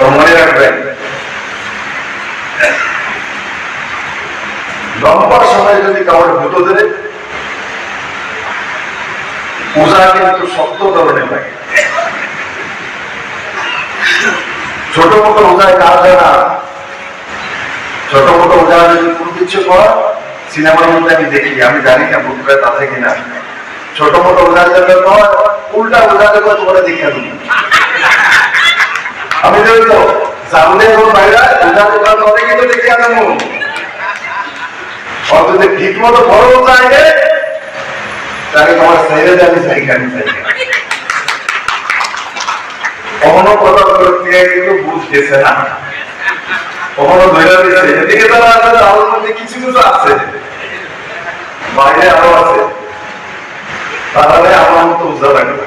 মনে রাখবেন লম্বা সময় যদি কাউকে ভুতো দেবে পূজা কিন্তু শক্ত ধরনের লাগে ছোট মোটো ওজায় কাজ হয় ছোট মোটো ওজা যদি কোনো কিছু কর সিনেমার মধ্যে আমি দেখি আমি জানি না বুকরা তাতে কিনা। ছোট মোটো ওজা যাবে কর উল্টা ওজা যাবে তোমরা দেখিয়ে দিই আমি জানি তো জানলে কোন বাইরা ওজা টোকা করে কিন্তু দেখিয়ে দেবো। অন্তত ঠিক মতো বড় চাইলে তাকে তোমার সাইডে যাবি সাইকেল কখনো কথা কিন্তু বুঝতেছে না। কখনো দিচ্ছে এদিকে তারা আছে তার মধ্যে কিছু কিছু আছে। বাইরে আরও আছে। তাহলে আমার মতো উজ্জ্বল লাগবে